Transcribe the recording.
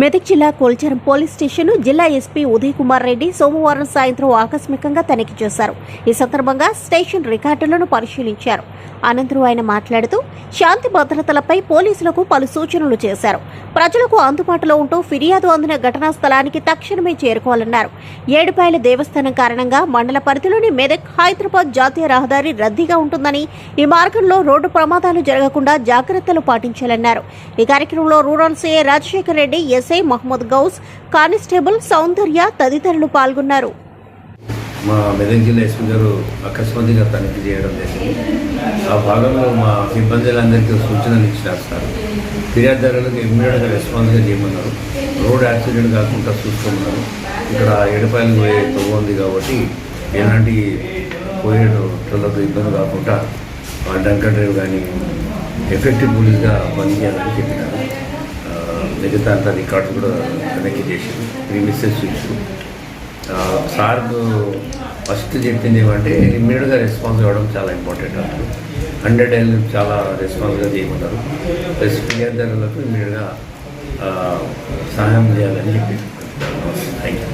మెదక్ జిల్లా Kolcharam police station జిల్లా SP Uday Kumar Reddy సోమవారం సాయంత్రం ఆకస్మికంగా తనిఖీ చేశారు. ఈ సందర్భంగా స్టేషన్ రికార్డులను పరిశీలించారు. అనంతరం ఆయన మాట్లాడుతూ శాంతి భద్రతలపై పోలీసులకు పలు సూచనలు చేశారు. ప్రజలకు అందుబాటులో ఉంటూ ఫిర్యాదు అందిన ఘటనా స్థలానికి తక్షణమే చేరుకోవాలన్నారు. ఏడుపాయల దేవస్థానం కారణంగా మండల పరిధిలోని మెదక్ హైదరాబాద్ జాతీయ రహదారి రద్దీగా ఉంటుందని ఈ మార్గంలో రోడ్డు ప్రమాదాలు జరగకుండా జాగ్రత్తలు పాటించాలన్నారు. ఈ కార్యక్రమంలో rural CA Rajasekhar Reddy SI Mohammed Gouse constable Soundarya తదితరులు పాల్గొన్నారు. మా మెదక్ జిల్లా ఎస్పీ గారు అకస్మాత్తుగా తనిఖీ చేయడం జరిగింది. ఆ భాగంలో మా సిబ్బందులందరికీ సూచనలు ఇచ్చినారు సార్. ఫిర్యాదుదారులకు ఇమ్మీడియట్గా రెస్పాన్స్గా చేయమన్నారు. రోడ్ యాక్సిడెంట్ కాకుండా చూసుకోమన్నారు. ఇక్కడ ఎడపాయలు పోయే తొవ్వ ఉంది కాబట్టి ఎలాంటి పోయేటోళ్ళకు ఇబ్బంది కాకుండా ఆ డంకర్ డ్రైవ్ కానీ ఎఫెక్టివ్ పోలీస్గా పనిచేయాలని చెప్పినారు. మిగతా అంతా రికార్డు కూడా కనెక్ట్ చేసింది త్రీ మిస్సెస్ ఇచ్చారు సార్ ఫస్ట్ చెప్పింది ఏమంటే ఇమ్మీడియట్గా రెస్పాన్స్ ఇవ్వడం చాలా ఇంపార్టెంట్ అంటారు హండ్రెడ్ డైల్ చాలా రెస్పాన్స్గా చేయమంటారు ప్లస్ ఫిర్యాదుదారులకు ఇమ్మీడియట్గా సహాయం చేయాలని చెప్పి. Thank you